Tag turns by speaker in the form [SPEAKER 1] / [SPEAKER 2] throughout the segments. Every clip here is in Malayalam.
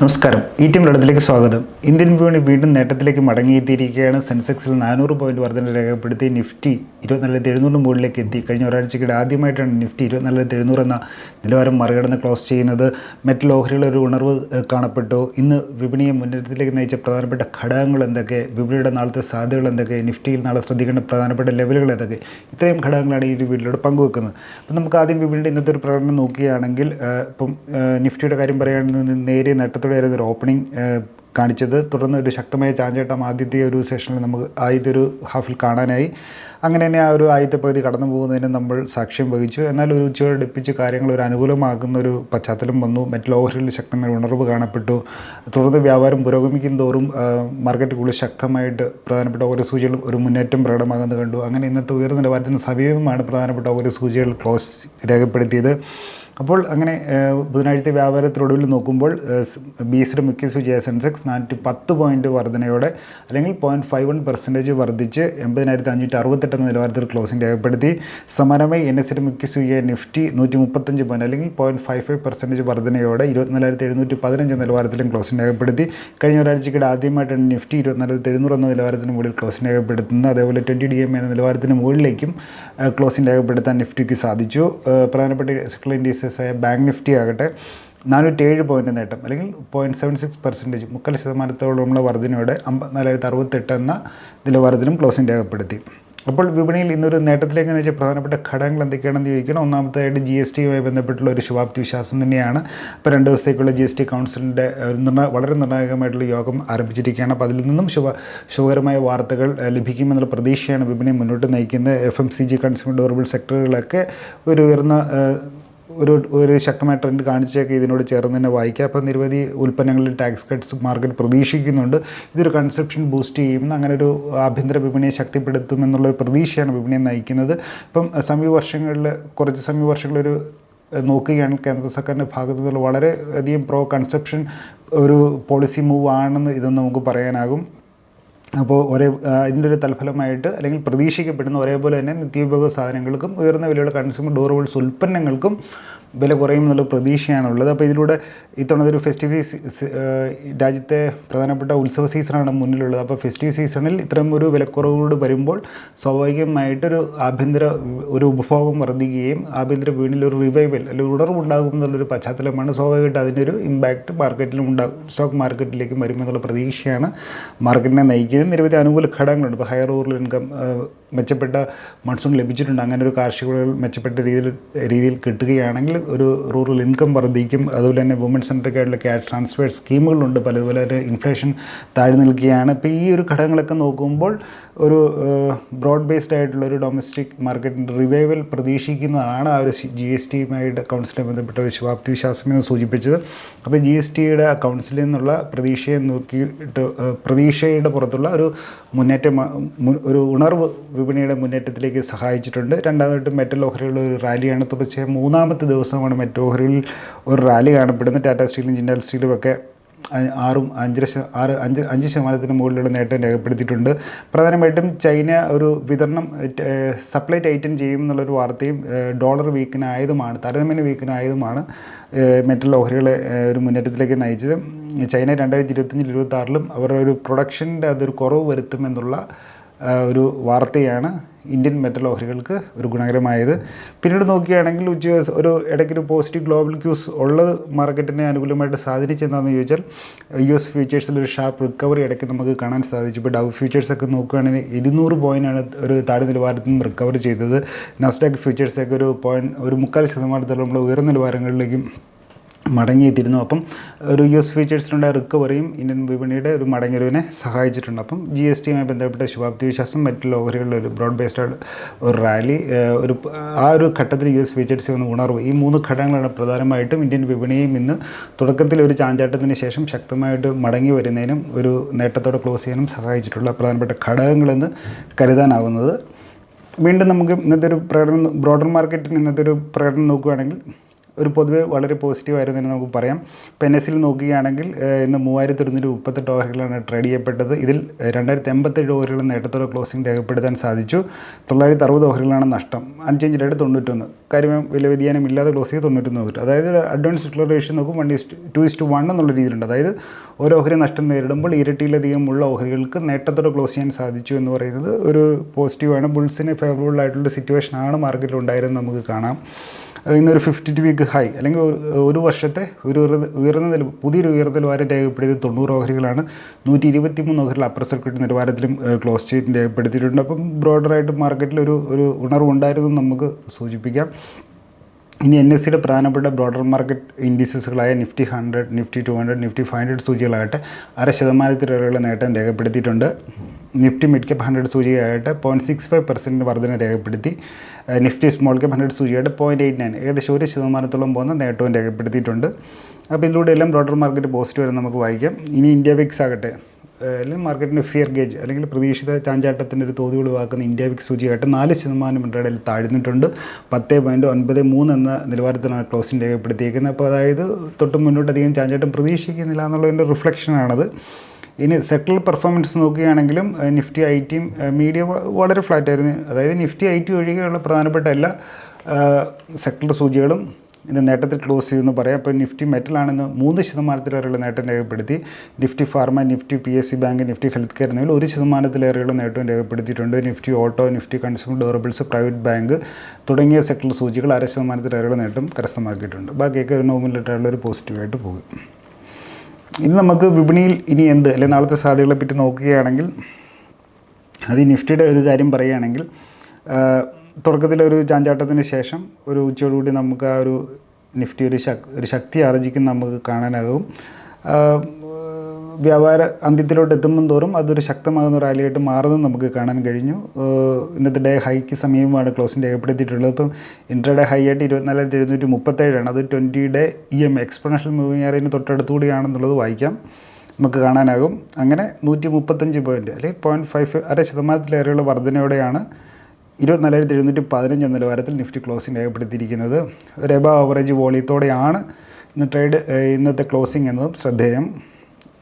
[SPEAKER 1] നമസ്കാരം. ഈ ടീം ലളിതത്തിലേക്ക് സ്വാഗതം. ഇന്ത്യൻ വിപണി വീണ്ടും നേട്ടത്തിലേക്ക് മടങ്ങിയെത്തിയിരിക്കുകയാണ്. സെൻസെക്സിൽ നാനൂറ് പോയിന്റ് വർധന രേഖപ്പെടുത്തി നിഫ്റ്റി ഇരുപത്തിനാലായിരത്തി എഴുന്നൂറ് മുകളിലേക്ക് എത്തി. കഴിഞ്ഞ ഒരാഴ്ചക്കിടെ ആദ്യമായിട്ടാണ് നിഫ്റ്റി ഇരുപത്തിനാലായിരത്തി എഴുന്നൂറ് എന്ന നിലവാരം മറികടന്ന് ക്ലോസ് ചെയ്യുന്നത്. മറ്റ് ലോഹരികളുടെ ഒരു ഉണർവ് കാണപ്പെട്ടു. ഇന്ന് വിപണിയെ മുന്നേറ്റത്തിലേക്ക് നയിച്ച പ്രധാനപ്പെട്ട ഘടകങ്ങൾ എന്തൊക്കെ? വിപണിയുടെ നാളത്തെ സാധ്യതകൾ എന്തൊക്കെ? നിഫ്റ്റിയിൽ നാളെ ശ്രദ്ധിക്കേണ്ട പ്രധാനപ്പെട്ട ലെവലുകൾ ഏതൊക്കെ ഇത്രയും ഘടകങ്ങളാണ് ഈ ഒരു വീഡിയോയിലൂടെ പങ്കുവെക്കുന്നത്. അപ്പം നമുക്ക് ആദ്യം വിപണിയുടെ ഇന്നത്തെ ഒരു പ്രകടനം നോക്കുകയാണെങ്കിൽ ഇപ്പം നിഫ്റ്റിയുടെ കാര്യം പറയുകയാണെങ്കിൽ നേരിയ നേട്ടത്തോടെ ആയിരുന്നു ഒരു ഓപ്പണിംഗ് കാണിച്ചത്. തുടർന്ന് ഒരു ശക്തമായ ചാഞ്ചേട്ടം ആദ്യത്തെ ഒരു സെഷനിൽ നമുക്ക് ആദ്യത്തെ ഒരു ഹാഫിൽ കാണാനായി. അങ്ങനെ തന്നെ ആ ഒരു ആദ്യത്തെ പകുതി കടന്നു പോകുന്നതിന് നമ്മൾ സാക്ഷ്യം വഹിച്ചു. എന്നാൽ ഒരു ഉച്ചയോടെ ഡിപ്പിച്ച് കാര്യങ്ങൾ ഒരു അനുകൂലമാകുന്ന ഒരു പശ്ചാത്തലം വന്നു. മറ്റ് ലോഹരിൽ ശക്തമായ ഉണർവ് കാണപ്പെട്ടു. തുടർന്ന് വ്യാപാരം പുരോഗമിക്കും തോറും ആ, മാർക്കറ്റ് കൂടുതൽ ശക്തമായിട്ട് പ്രധാനപ്പെട്ട ഓരോ സൂചികൾ ഒരു മുന്നേറ്റം പ്രകടമാകുന്നത് കണ്ടു. അങ്ങനെ ഇന്നത്തെ ഉയർന്ന നിലവാരത്തിന് സമീപമാണ് പ്രധാനപ്പെട്ട ഓരോ സൂചികൾ ക്ലോസ് രേഖപ്പെടുത്തിയത്. അപ്പോൾ അങ്ങനെ ബുധനാഴ്ചത്തെ വ്യാപാരത്തിലൊടുവിൽ നോക്കുമ്പോൾ ബി എസിയുടെ മുഖ്യ സൂചി സെൻസെക്സ് നാനൂറ്റി പത്ത് പോയിന്റ് വർധനയോടെ അല്ലെങ്കിൽ പോയിന്റ് ഫൈവ് വൺ പെർസെന്റേജ് വർദ്ധിച്ച് എൺപതിനായിരത്തി അഞ്ഞൂറ്റി അറുപത്തെട്ട് എന്ന നിലവാരത്തിൽ ക്ലോസിംഗ് രേഖപ്പെടുത്തി. സമാനമായി എൻ എസിയുടെ മുഖ്യ സൂചിയായ നിഫ്റ്റി നൂറ്റി മുപ്പത്തഞ്ച് പോയിന്റ് അല്ലെങ്കിൽ പോയിന്റ് ഫൈവ് ഫൈവ് പെർസെന്റേജ് വർധനയോടെ ഇരുപത്തിനാലായിരത്തി എഴുന്നൂറ്റി പതിനഞ്ച് നിലവാരത്തിലും ക്ലോസിംഗ് രേഖപ്പെടുത്തി. കഴിഞ്ഞ ഒരാഴ്ചക്കിടെ ആദ്യമായിട്ടാണ് നിഫ്റ്റി ഇരുപത്തിനാലായിരത്തി എഴുന്നൂറ് എന്ന നിലവാരത്തിന് മുകളിൽ ക്ലോസിംഗ് രേഖപ്പെടുത്തുന്നത്. അതേപോലെ ട്വന്റി ഡി എം എന്ന നിലവാരത്തിന് മുകളിലേക്കും ക്ലോസിംഗ് രേഖപ്പെടുത്താൻ നിഫ്റ്റിക്ക് സാധിച്ചു. പ്രധാനപ്പെട്ട സെക്ടർ ഇൻഡീസസ് ആയ ബാങ്ക് നിഫ്റ്റി ആകട്ടെ നാനൂറ്റി ഏഴ് പോയിന്റ് നേട്ടം അല്ലെങ്കിൽ പോയിന്റ് സെവൻ സിക്സ് പെർസെന്റേജ് മുക്കാൽ ശതമാനത്തോളമുള്ള വർധനയോടെ അമ്പത്തിനാലായിരത്തി അറുപത്തെട്ട് എന്ന നിലവാരത്തിലും ക്ലോസിംഗ് രേഖപ്പെടുത്തി അപ്പോൾ വിപണിയിൽ ഇന്നൊരു നേട്ടത്തിലേക്ക് എന്ന് വെച്ചാൽ പ്രധാനപ്പെട്ട ഘടകങ്ങൾ എന്തൊക്കെയാണെന്ന് ചോദിക്കണം. ഒന്നാമതായിട്ട് ജി എസ് ടിയുമായി ബന്ധപ്പെട്ടുള്ള ഒരു ശുഭാപ്തി വിശ്വാസം തന്നെയാണ്. ഇപ്പോൾ രണ്ട് ദിവസത്തേക്കുള്ള ജി എസ് ടി കൗൺസിലിന്റെ ഒരു നിർണ വളരെ നിർണായകമായിട്ടുള്ള യോഗം ആരംഭിച്ചിരിക്കുകയാണ്. അപ്പോൾ അതിൽ നിന്നും ശുഭ ശുഭകരമായ വാർത്തകൾ ലഭിക്കുമെന്നുള്ള പ്രതീക്ഷയാണ് വിപണി മുന്നോട്ട് നയിക്കുന്നത്. F M C G consumer durable സെക്ടറുകളൊക്കെ ഒരു ഉയർന്ന ഒരു ഒരു ശക്തമായ ട്രെൻഡ് കാണിച്ചൊക്കെ ഇതിനോട് ചേർന്ന് തന്നെ വായിക്കുക അപ്പോൾ നിരവധി ഉൽപ്പന്നങ്ങളിൽ ടാക്സ് കട്ട്സ് മാർക്കറ്റ് പ്രതീക്ഷിക്കുന്നുണ്ട്. ഇതൊരു കൺസെപ്ഷൻ ബൂസ്റ്റ് ചെയ്യും അങ്ങനെ ഒരു ആഭ്യന്തര വിപണിയെ ശക്തിപ്പെടുത്തും എന്നുള്ളൊരു പ്രതീക്ഷയാണ് വിപണിയെ നയിക്കുന്നത്. ഇപ്പം സമീപ വർഷങ്ങളിൽ കുറച്ച് സമീപ വർഷങ്ങളൊരു നോക്കുകയാണ് കേന്ദ്ര സർക്കാരിന്റെ ഭാഗത്തു നിന്നുള്ള വളരെ അധികം പ്രോ കൺസെപ്ഷൻ ഒരു പോളിസി മൂവ് ആണെന്ന് ഇതെന്ന് നമുക്ക് പറയാനാകും. അപ്പോൾ ഒരേ ഇതിന്റെ ഒരു തൽഫലമായിട്ട് അല്ലെങ്കിൽ പ്രതീക്ഷിക്കപ്പെടുന്ന ഒരേപോലെ തന്നെ നിത്യോപയോഗ സാധനങ്ങൾക്കും ഉയർന്ന വിലയുള്ള കൺസ്യൂമർ ഡ്യൂറബിൾസ് ഉൽപ്പന്നങ്ങൾക്കും വില കുറയും എന്നുള്ള പ്രതീക്ഷയാണുള്ളത്. അപ്പോൾ ഇതിലൂടെ ഇത്തവണത്തെ ഒരു ഫെസ്റ്റിവ് രാജ്യത്തെ പ്രധാനപ്പെട്ട ഉത്സവ സീസണാണ് മുന്നിലുള്ളത്. അപ്പോൾ ഫെസ്റ്റിവ് സീസണിൽ ഇത്തരം ഒരു വിലക്കുറവോട് വരുമ്പോൾ സ്വാഭാവികമായിട്ടൊരു ആഭ്യന്തര ഒരു ഉപഭോഗം വർദ്ധിക്കുകയും ആഭ്യന്തര വീണിൽ ഒരു റിവൈവൽ അല്ലെങ്കിൽ ഉണർവുണ്ടാകും എന്നുള്ളൊരു പശ്ചാത്തലമാണ് സ്വാഭാവികമായിട്ട് അതിന്റെ ഒരു ഇമ്പാക്റ്റ് മാർക്കറ്റിലും ഉണ്ടാകും സ്റ്റോക്ക് മാർക്കറ്റിലേക്കും വരുമെന്നുള്ള പ്രതീക്ഷയാണ് മാർക്കറ്റിനെ നയിക്കുന്നത്. നിരവധി അനുകൂല ഘടകങ്ങളുണ്ട്. ഇപ്പോൾ ഹയർ റൂറൽ ഇൻകം മെച്ചപ്പെട്ട മൺസൂൺ ലഭിച്ചിട്ടുണ്ട്. അങ്ങനെ ഒരു കാർഷിക മെച്ചപ്പെട്ട രീതിയിൽ രീതിയിൽ കിട്ടുകയാണെങ്കിൽ ഒരു റൂറൽ ഇൻകം വർദ്ധിക്കും. അതുപോലെ തന്നെ വുമൻ സെൻട്രിക്കായിട്ടുള്ള ക്യാഷ് ട്രാൻസ്ഫർ സ്കീമുകളുണ്ട്. പലതുപോലെ ഇൻഫ്ലേഷൻ താഴ്ന്നു നിൽക്കുകയാണ്. ഇപ്പോൾ ഈ ഒരു ഘടകങ്ങളൊക്കെ നോക്കുമ്പോൾ ഒരു ബ്രോഡ് ബേസ്ഡ് ആയിട്ടുള്ള ഒരു ഡൊമസ്റ്റിക് മാർക്കറ്റിന്റെ റിവൈവൽ പ്രതീക്ഷിക്കുന്നതാണ് ആ ഒരു ജി എസ് ടിയുമായിട്ട് കൗൺസിലെ ബന്ധപ്പെട്ട ഒരു ശുഭാപ്തി വിശ്വാസം എന്ന് സൂചിപ്പിച്ചത്. അപ്പോൾ ജി എസ് ടിയുടെ കൗൺസിലിൽ നിന്നുള്ള പ്രതീക്ഷയെ നോക്കിയിട്ട് പ്രതീക്ഷയുടെ പുറത്തുള്ള ഒരു മുന്നേറ്റം ഒരു ഉണർവ് വിപണിയുടെ മുന്നേറ്റത്തിലേക്ക് സഹായിച്ചിട്ടുണ്ട്. രണ്ടാമതായിട്ട് മെറ്റൽ ഓഹരികളിൽ ഒരു റാലിയാണ്. തുടർച്ചയായ മൂന്നാമത്തെ ദിവസമാണ് മെറ്റൽ ഓഹരികളിൽ ഒരു റാലി കാണപ്പെടുന്നത്. ടാറ്റ സ്റ്റീലും ജിൻഡാൽ സ്റ്റീലും ഒക്കെ ആറും അഞ്ചര ആറ് അഞ്ച് അഞ്ച് ശതമാനത്തിന് മുകളിലുള്ള നേട്ടം രേഖപ്പെടുത്തിയിട്ടുണ്ട്. പ്രധാനമായിട്ടും ചൈന ഒരു വിതരണം സപ്ലൈ ടൈറ്റൻ ചെയ്യും എന്നുള്ളൊരു വാർത്തയും ഡോളർ വീക്കിനായതുമാണ് താരതമ്യേന വീക്കിനായതുമാണ് മെറ്റൽ ഓഹരികളെ ഒരു മുന്നേറ്റത്തിലേക്ക് നയിച്ചത്. ചൈന രണ്ടായിരത്തി ഇരുപത്തഞ്ചിൽ ഇരുപത്തി ആറിലും അവരുടെ ഒരു പ്രൊഡക്ഷന്റെ അതൊരു കുറവ് വരുത്തുമെന്നുള്ള ഒരു വാർത്തയാണ് ഇന്ത്യൻ മെറ്റൽ ഓഹരികൾക്ക് ഒരു ഗുണകരമായത്. പിന്നീട് നോക്കുകയാണെങ്കിൽ ഉച്ച ഒരു ഇടയ്ക്കൊരു പോസിറ്റീവ് ഗ്ലോബൽ ക്യൂസ് ഉള്ളത് മാർക്കറ്റിനെ അനുകൂലമായിട്ട് സാധിച്ചെന്താണെന്ന് ചോദിച്ചാൽ യു എസ് ഫ്യൂച്ചേഴ്സിൽ ഒരു ഷാർപ്പ് റിക്കവറി ഇടയ്ക്ക് നമുക്ക് കാണാൻ സാധിച്ചു. ഇപ്പോൾ ഡൗ ഫ്യൂച്ചേഴ്സൊക്കെ നോക്കുകയാണെങ്കിൽ ഇരുന്നൂറ് പോയിന്റാണ് ഒരു താഴെ നിലവാരത്തിൽ നിന്ന് റിക്കവർ ചെയ്തത്. നസ്റ്റാക്ക് ഫ്യൂച്ചേഴ്സൊക്കെ ഒരു പോയിന്റ് ഒരു മുക്കാൽ ശതമാനത്തോളം നമ്മൾ ഉയർന്ന നിലവാരങ്ങളിലേക്കും മടങ്ങിയെത്തിയിരുന്നു. അപ്പം ഒരു യു എസ് ഫീച്ചേഴ്സിനുള്ള റിക്കവറിയും ഇന്ത്യൻ വിപണിയുടെ ഒരു മടങ്ങിയറിവിനെ സഹായിച്ചിട്ടുണ്ട്. അപ്പം ജി എസ് ടിയുമായി ബന്ധപ്പെട്ട ശുഭാപ്തി വിശ്വാസം മറ്റുള്ള ഓഹരികളിലെ ഒരു ബ്രോഡ് ബേസ്ഡ് ഒരു റാലി ഒരു ആ ഒരു ഘട്ടത്തിൽ യു എസ് ഫീച്ചേഴ്സ് ഒന്ന് ഉണർവ്. ഈ മൂന്ന് ഘടകങ്ങളാണ് പ്രധാനമായിട്ടും ഇന്ത്യൻ വിപണിയും ഇന്ന് തുടക്കത്തിൽ ഒരു ചാഞ്ചാട്ടത്തിന് ശേഷം ശക്തമായിട്ട് മടങ്ങി വരുന്നതിനും ഒരു നേട്ടത്തോടെ ക്ലോസ് ചെയ്യാനും സഹായിച്ചിട്ടുള്ള പ്രധാനപ്പെട്ട ഘടകങ്ങളെന്ന് കരുതാനാവുന്നത്. വീണ്ടും നമുക്ക് ഇന്നത്തെ ഒരു പ്രകടനം ബ്രോഡർ മാർക്കറ്റിന് ഇന്നത്തെ ഒരു പ്രകടനം നോക്കുകയാണെങ്കിൽ ഒരു പൊതുവെ വളരെ പോസിറ്റീവ് ആയിരുന്നു എന്ന് നമുക്ക് പറയാം. എസിൽ നോക്കുകയാണെങ്കിൽ ഇന്ന് മൂവായിരത്തി ഒരുന്നൂറ്റി മുപ്പത്തെട്ട് ഓവറുകളാണ് ട്രേഡ് ചെയ്യപ്പെട്ടത്. ഇതിൽ രണ്ടായിരത്തി എൺപത്തേഴ് ഓവറുകൾ നേട്ടത്തോടെ ക്ലോസിംഗ് രേഖപ്പെടുത്താൻ സാധിച്ചു? തൊള്ളായിരത്തി അറുപത് ഓവറുകളാണ് നഷ്ടം. അഞ്ച് അഞ്ച് രണ്ട് തൊണ്ണൂറ്റൊന്ന്. കാര്യം വില വ്യതിയാനം ഇല്ലാതെ ക്ലോസ് ചെയ്ത് തൊണ്ണൂറ്റൊന്ന് ഓവർ. അതായത് അഡ്വാൻസ് ഡിക്ലറേഷൻ നോക്കും one is to two is to one എന്നുള്ള രീതിയിലുണ്ട്. അതായത് ഒരു ഓഹരി നഷ്ടം നേരിടുമ്പോൾ ഇരട്ടിയിലധികം ഉള്ള ഓഹരികൾക്ക് നേട്ടത്തോടെ ക്ലോസ് ചെയ്യാൻ സാധിച്ചു എന്ന് പറയുന്നത് ഒരു പോസിറ്റീവാണ് ബുൾസിന് ഫേവറബിൾ ആയിട്ടുള്ള സിറ്റുവേഷൻ ആണ് മാർക്കറ്റിൽ ഉണ്ടായിരുന്നത് നമുക്ക് കാണാം. ഇന്നൊരു ഫിഫ്റ്റി ടു വീക്ക് ഹൈ അല്ലെങ്കിൽ ഒരു- വർഷത്തെ ഒരു ഉയർന്ന നില പുതിയൊരു ഉയർന്ന നിലവാരം രേഖപ്പെടുത്തിയത് തൊണ്ണൂറ് ഓഹരികളാണ്. നൂറ്റി ഇരുപത്തി മൂന്ന് ഓഹരികൾ അപ്പർ സർക്യൂട്ട് നിലവാരത്തിലും ക്ലോസ് ചെയ്ത് രേഖപ്പെടുത്തിയിട്ടുണ്ട്. അപ്പം ബ്രോഡറായിട്ട് മാർക്കറ്റിൽ ഒരു ഒരു ഉണർവുണ്ടായിരുന്നു നമുക്ക് സൂചിപ്പിക്കാം. ഇനി എൻ എസ് സിയുടെ പ്രധാനപ്പെട്ട broader market ഇൻഡിസസുകളായ Nifty hundred Nifty two hundred Nifty five hundred സൂചികളാകട്ടെ അര ശതമാനത്തിലുള്ള നേട്ടം രേഖപ്പെടുത്തിയിട്ടുണ്ട്. നിഫ്റ്റി മിഡ് ക്യാപ്പ് ഹൺഡ്രഡ് സൂചികയായിട്ട് പോയിന്റ് സിക്സ് ഫൈവ് പെർസെന്റ് വർധന രേഖപ്പെടുത്തി. നിഫ്റ്റി സ്മോൾ ക്യാപ് ഹൺഡ്രഡ് സൂചിയുടെ പോയിന്റ് എയ്റ്റ് നയൻ ഏകദേശം ഒരു ശതമാനത്തോളം പോകുന്ന നേട്ടവും രേഖപ്പെടുത്തിയിട്ടുണ്ട്. അപ്പോൾ ഇതിലൂടെ എല്ലാം ബ്രോഡർ മാർക്കറ്റ് പോസിറ്റീവ് വരെ നമുക്ക് വായിക്കാം. ഇനി ഇന്ത്യ വിക്സ് ആകട്ടെ. അല്ലെങ്കിൽ മാർക്കറ്റിന്റെ ഫിയർ ഗേജ് അല്ലെങ്കിൽ പ്രതീക്ഷിത ചാഞ്ചാട്ടത്തിന്റെ ഒരു തോതി ഒഴിവാക്കുന്ന ഇന്ത്യ വിക്സ് സൂചിയായിട്ട് നാല് ശതമാനം ഇടയിൽ താഴ്ന്നിട്ടുണ്ട്. പത്ത് പോയിന്റ് ഒൻപത് മൂന്ന് എന്ന നിലവാരത്തിലാണ് ക്ലോസിംഗ് രേഖപ്പെടുത്തിയിരിക്കുന്നത്. അപ്പോൾ അതായത് തൊട്ട് മുന്നോട്ട് അധികം ചാഞ്ചാട്ടം പ്രതീക്ഷിക്കുന്നില്ല എന്നുള്ളതിന്റെ റിഫ്ലക്ഷനാണത് ഇനി സെക്ടറൽ പെർഫോമൻസ് നോക്കുകയാണെങ്കിലും നിഫ്റ്റി ഐ ടിയും മീഡിയ വളരെ ഫ്ലാറ്റ് ആയിരുന്നു. അതായത് നിഫ്റ്റി ഐ ടി ഒഴികെയുള്ള പ്രധാനപ്പെട്ട എല്ലാ സെക്ടർ സൂചികളും ഇന്ന് നേട്ടത്തിൽ ക്ലോസ് ചെയ്തെന്ന് പറയാം. അപ്പോൾ നിഫ്റ്റി മെറ്റലാണെന്ന് മൂന്ന് ശതമാനത്തിലേറെയുള്ള നേട്ടം രേഖപ്പെടുത്തി. Nifty pharma Nifty P S C bank Nifty health care എന്നിവയിൽ ഒരു ശതമാനത്തിലേറെയുള്ള നേട്ടം രേഖപ്പെടുത്തിയിട്ടുണ്ട്. Nifty auto Nifty consumer durables private bank തുടങ്ങിയ സെക്ടർ സൂചികൾ അര ശതമാനത്തിലേറെയുള്ള നേട്ടം കരസ്ഥമാക്കിയിട്ടുണ്ട്. ബാക്കിയൊക്കെ നോമിലായിട്ടുള്ള ഒരു പോസിറ്റീവായിട്ട് പോകും. ഇനി നമുക്ക് വിപണിയിൽ ഇനി എന്ത് അല്ലെങ്കിൽ നാളത്തെ സാധ്യതകളെ പറ്റി നോക്കുകയാണെങ്കിൽ അത് നിഫ്റ്റിയുടെ ഒരു കാര്യം പറയുകയാണെങ്കിൽ തുടക്കത്തിലൊരു ചാഞ്ചാട്ടത്തിന് ശേഷം ഒരു ഉച്ചയോടുകൂടി നമുക്ക് ആ ഒരു നിഫ്റ്റി ഒരു ശക് ഒരു ശക്തി ആർജിക്കുന്ന നമുക്ക് കാണാനാകും. വ്യാപാര അന്ത്യത്തിലോട്ട് എത്തുമ്പം തോറും അതൊരു ശക്തമാകുന്ന റാലിയായിട്ട് മാറുന്നത് നമുക്ക് കാണാൻ കഴിഞ്ഞു. ഇന്നത്തെ ഡേ ഹൈക്ക് സമീപമാണ് ക്ലോസിംഗ് രേഖപ്പെടുത്തിയിട്ടുള്ളത്. ഇപ്പം ഇൻട്രഡേ ഹൈ ആയിട്ട് ഇരുപത്തിനാലായിരത്തി എഴുന്നൂറ്റി മുപ്പത്തേഴാണ് അത് twenty day E M exponential moving ഏറിയതിന് തൊട്ടടുത്തുകൂടിയാണെന്നുള്ളത് വായിക്കാം. നമുക്ക് കാണാനാകും. അങ്ങനെ നൂറ്റി മുപ്പത്തഞ്ച് പോയിന്റ് അല്ലെങ്കിൽ പോയിന്റ് ഫൈവ് അര ശതമാനത്തിലേറെയുള്ള വർധനയോടെയാണ് ഇരുപത്തിനാലായിരത്തി എഴുന്നൂറ്റി പതിനഞ്ച് എന്ന നിലവാരത്തിൽ നിഫ്റ്റി ക്ലോസിംഗ് രേഖപ്പെടുത്തിയിരിക്കുന്നത്. ഒരു എബ ആവറേജ് വോളിയത്തോടെയാണ് ഇന്ന് ട്രേഡ് ഇന്നത്തെ ക്ലോസിംഗ് എന്നതും ശ്രദ്ധേയം.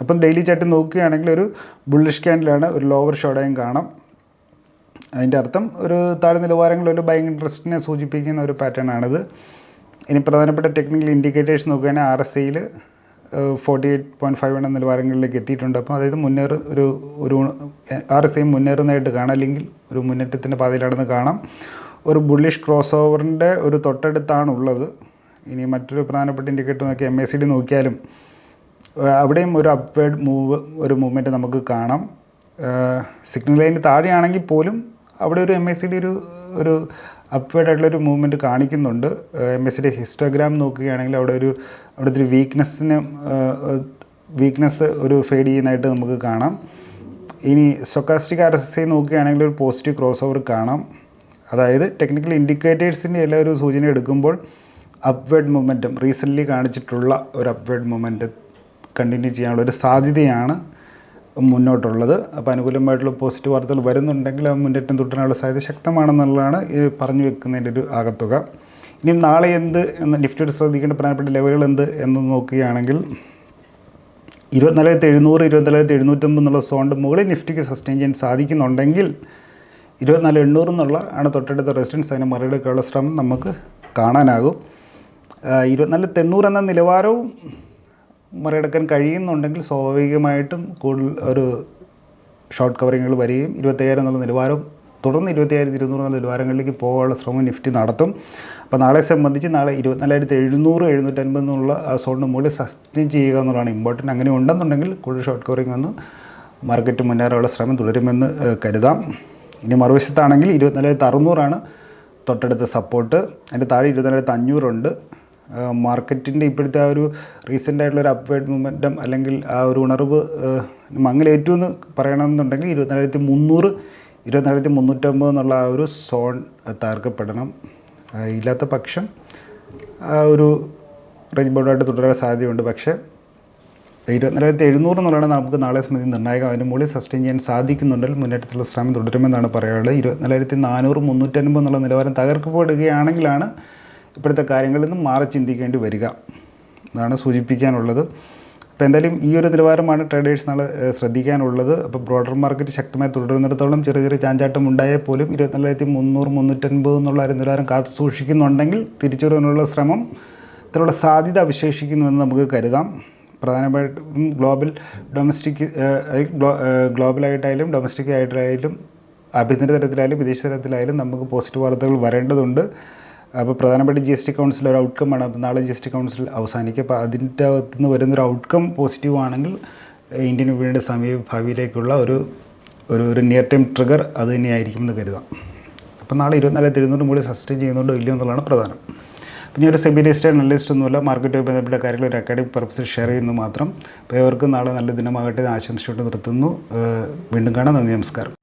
[SPEAKER 1] അപ്പം ഡെയിലി ചാർട്ട് നോക്കുകയാണെങ്കിൽ ഒരു ബുള്ളിഷ് ക്യാൻഡിലാണ് ഒരു ലോവർ ഷോഡയും കാണാം. അതിന്റെ അർത്ഥം ഒരു താഴെ നിലവാരങ്ങളിൽ ഒരു ബൈങ് ഇൻട്രസ്റ്റിനെ സൂചിപ്പിക്കുന്ന ഒരു പാറ്റേൺ ആണിത്. ഇനി പ്രധാനപ്പെട്ട ടെക്നിക്കൽ ഇൻഡിക്കേറ്റേഴ്സ് നോക്കുകയാണെങ്കിൽ ആർ എസ് ഐയിൽ ഫോർട്ടി എയ്റ്റ് പോയിന്റ് ഫൈവ് എന്ന നിലവാരങ്ങളിലേക്ക് എത്തിയിട്ടുണ്ട്. അപ്പോൾ അതായത് മുന്നേറ് ഒരു ഒരു ആർ എസ് ഐ മുന്നേറുന്നതായിട്ട് കാണാം. അല്ലെങ്കിൽ ഒരു മുന്നേറ്റത്തിന്റെ പാതയിലാണെന്ന് കാണാം. ഒരു ബുള്ളിഷ് ക്രോസ് ഓവറിന്റെ ഒരു തൊട്ടടുത്താണ് ഉള്ളത് ഇനി മറ്റൊരു പ്രധാനപ്പെട്ട ഇൻഡിക്കേറ്റർ നോക്കി എം എസ് സി ഡി നോക്കിയാലും അവിടെയും ഒരു അപ്വേഡ് മൂവ് ഒരു മൂവ്മെന്റ് നമുക്ക് കാണാം. സിഗ്നൽ ലൈനിന് താഴെയാണെങ്കിൽ പോലും അവിടെ ഒരു എം എസ് സി ഡി ഒരു ഒരു അപ്വേഡ് ആയിട്ടുള്ള ഒരു മൂവ്മെന്റ് കാണിക്കുന്നുണ്ട്. M S C D histogram നോക്കുകയാണെങ്കിൽ അവിടെ ഒരു അവിടുത്തെ ഒരു വീക്ക്നെസ്സിന് വീക്ക്നെസ് ഒരു ഫെയ്ഡ് ചെയ്യുന്നതായിട്ട് നമുക്ക് കാണാം. ഇനി സൊക്കാസ്റ്റിക് ആർ എസ് ഐ നോക്കുകയാണെങ്കിൽ ഒരു പോസിറ്റീവ് ക്രോസ് ഓവർ കാണാം. അതായത് ടെക്നിക്കൽ ഇൻഡിക്കേറ്റേഴ്സിന്റെ എല്ലാ ഒരു സൂചന എടുക്കുമ്പോൾ അപ്വേഡ് മൊമെന്റം റീസെന്റ്ലി കാണിച്ചിട്ടുള്ള ഒരു അപ്വേഡ് മൊമെന്റം കണ്ടിന്യൂ ചെയ്യാനുള്ള ഒരു സാധ്യതയാണ് മുന്നോട്ടുള്ളത്. അപ്പോൾ അനുകൂലമായിട്ടുള്ള പോസിറ്റീവ് വാർത്തകൾ വരുന്നുണ്ടെങ്കിൽ ആ മുന്നേറ്റം തുടരാനുള്ള സാധ്യത ശക്തമാണെന്നുള്ളതാണ് ഇത് പറഞ്ഞു വെക്കുന്നതിന്റെ ഒരു ആകത്തുക. ഇനി നാളെ എന്ത് എന്ന് നിഫ്റ്റിയുടെ ശ്രദ്ധിക്കേണ്ട പ്രധാനപ്പെട്ട ലെവലുകൾ എന്ത് എന്ന് നോക്കുകയാണെങ്കിൽ ഇരുപത്തിനാലായിരത്തി എഴുന്നൂറ് ഇരുപത്തിനാലായിരത്തി എഴുന്നൂറ്റമ്പത് എന്നുള്ള സോണിന്റെ മുകളിൽ നിഫ്റ്റിക്ക് സസ്റ്റെയിൻ ചെയ്യാൻ സാധിക്കുന്നുണ്ടെങ്കിൽ ഇരുപത്തിനാല് എണ്ണൂറ് എന്നുള്ള ആണ് തൊട്ടടുത്ത റെസിഡൻസ് അതിനെ മറികടക്കാനുള്ള ശ്രമം നമുക്ക് കാണാനാകും. ഇരുപത്തിനാല് തെണ്ണൂറ് എന്ന നിലവാരവും മറികടക്കാൻ കഴിയുന്നുണ്ടെങ്കിൽ സ്വാഭാവികമായിട്ടും കൂടുതൽ ഒരു ഷോർട്ട് കവറിങ്ങുകൾ വരികയും ഇരുപത്തയ്യായിരം എന്നുള്ള നിലവാരം തുടർന്ന് ഇരുപത്തിയായിരത്തി ഇരുന്നൂറ് എന്ന നിലവാരങ്ങളിലേക്ക് പോകാനുള്ള ശ്രമം നിഫ്റ്റി നടത്തും. അപ്പോൾ നാളെ സംബന്ധിച്ച് നാളെ ഇരുപത്തിനാലായിരത്തി എഴുന്നൂറ് എഴുന്നൂറ്റൻപത് എന്നുള്ള ആ സോണിന് മുകളിൽ സസ്റ്റെയിൻ ചെയ്യുക എന്നുള്ളതാണ്. ഇമ്പോർട്ടന്റ് അങ്ങനെ ഉണ്ടെന്നുണ്ടെങ്കിൽ കൂടുതൽ ഷോർട്ട് കവറിങ് വന്ന് മാർക്കറ്റ് മുന്നേറാനുള്ള ശ്രമം തുടരുമെന്ന് കരുതാം. ഇനി മറുവശത്താണെങ്കിൽ ഇരുപത്തിനാലായിരത്തി അറുന്നൂറാണ് തൊട്ടടുത്ത സപ്പോർട്ട് അതിന്റെ താഴെ ഇരുപത്തിനാലായിരത്തി അഞ്ഞൂറുണ്ട് മാർക്കറ്റിന്റെ ഇപ്പോഴത്തെ ആ ഒരു റീസെന്റ് ആയിട്ടുള്ള ഒരു അപ്വേഡ് മൊമെന്റം അല്ലെങ്കിൽ ആ ഒരു ഉണർവ് മങ്ങലേറ്റു എന്ന് പറയണമെന്നുണ്ടെങ്കിൽ ഇരുപത്തിനായിരത്തി മുന്നൂറ് ഇരുപത്തിനായിരത്തി മുന്നൂറ്റമ്പത് എന്നുള്ള ആ ഒരു സോൺ താർക്കപ്പെടണം ഇല്ലാത്ത പക്ഷം ആ ഒരു റേഞ്ച് ബോർഡായിട്ട് തുടരാൻ സാധ്യതയുണ്ട്. പക്ഷേ ഇരുപത്തിനായിരത്തി എഴുന്നൂറ് എന്നുള്ളതാണ് നമുക്ക് നാളെ സംബന്ധിച്ച് നിർണായകം. അതിന് മുകളിൽ സസ്റ്റെയിൻ ചെയ്യാൻ സാധിക്കുന്നുണ്ടെങ്കിൽ മുന്നേറ്റത്തിലുള്ള ശ്രമം തുടരുമെന്നാണ് പറയാനുള്ളത്. ഇരുപത്തിനാലായിരത്തി നാനൂറ് മുന്നൂറ്റൻപത് എന്നുള്ള നിലവാരം തകർക്കപ്പെടുകയാണെങ്കിലാണ് ഇപ്പോഴത്തെ കാര്യങ്ങളിൽ നിന്നും മാറി ചിന്തിക്കേണ്ടി വരിക. അതാണ് സൂചിപ്പിക്കാനുള്ളത്. അപ്പോൾ എന്തായാലും ഈ ഒരു നിലവാരമാണ് ട്രേഡേഴ്സ് നാളെ ശ്രദ്ധിക്കാനുള്ളത്. അപ്പോൾ ബ്രോഡർ മാർക്കറ്റ് ശക്തമായി തുടരുന്നിടത്തോളം ചെറിയ ചെറിയ ചാഞ്ചാട്ടം ഉണ്ടായാൽ പോലും ഇരുപത്തിനാലായിരത്തി മുന്നൂറ് മുന്നൂറ്റൻപത് എന്നുള്ള ഒരു നിലവാരം കാത്തു സൂക്ഷിക്കുന്നുണ്ടെങ്കിൽ തിരിച്ചു ശ്രമം ഇത്തരമുള്ള സാധ്യത അവശേഷിക്കുന്നുവെന്ന് നമുക്ക് കരുതാം. പ്രധാനമായിട്ടും ഗ്ലോബൽ ഡൊമസ്റ്റിക് ഗ്ലോബലായിട്ടായാലും ഡൊമസ്റ്റിക് ആയിട്ടായാലും ആഭ്യന്തര തരത്തിലായാലും വിദേശ തലത്തിലായാലും നമുക്ക് പോസിറ്റീവ് വാർത്തകൾ വരേണ്ടതുണ്ട്. അപ്പോൾ പ്രധാനപ്പെട്ട ജി എസ് ടി കൗൺസിൽ ഒരു ഔട്ട്കം ആണ്. അപ്പോൾ നാളെ ജി എസ് ടി കൗൺസിൽ അവസാനിക്കുക അപ്പോൾ അതിന്റെ അകത്ത് നിന്ന് വരുന്നൊരു ഔട്ട്കം പോസിറ്റീവ് ആണെങ്കിൽ ഇന്ത്യൻ വിപണിയുടെ സമീപ ഭാവിയിലേക്കുള്ള ഒരു ഒരു ഒരു നിയർ ടൈം ട്രിഗർ അത് തന്നെയായിരിക്കും എന്ന് കരുതാം. അപ്പോൾ നാളെ ഇരുപത്തിനാല് എഴുന്നൂറ് മുകളിൽ സസ്റ്റൈൻ ചെയ്യുന്നുണ്ടോ ഇല്ലയോ എന്നുള്ളതാണ് പ്രധാനം. പിന്നെ ഒരു സെബി ലിസ്റ്റ് അനലിസ്റ്റ് ഒന്നുമില്ല മാർക്കറ്റുമായി ബന്ധപ്പെട്ട കാര്യങ്ങൾ ഒരു അക്കാഡമിക് പർപ്പസിൽ ഷെയർ ചെയ്യുന്നു മാത്രം. അപ്പോൾ ഇവർക്ക് നാളെ നല്ല ദിനമാകട്ടെ ആശംസിച്ചുകൊണ്ട് നിർത്തുന്നു. വീണ്ടും കാണാം. നന്ദി നമസ്കാരം.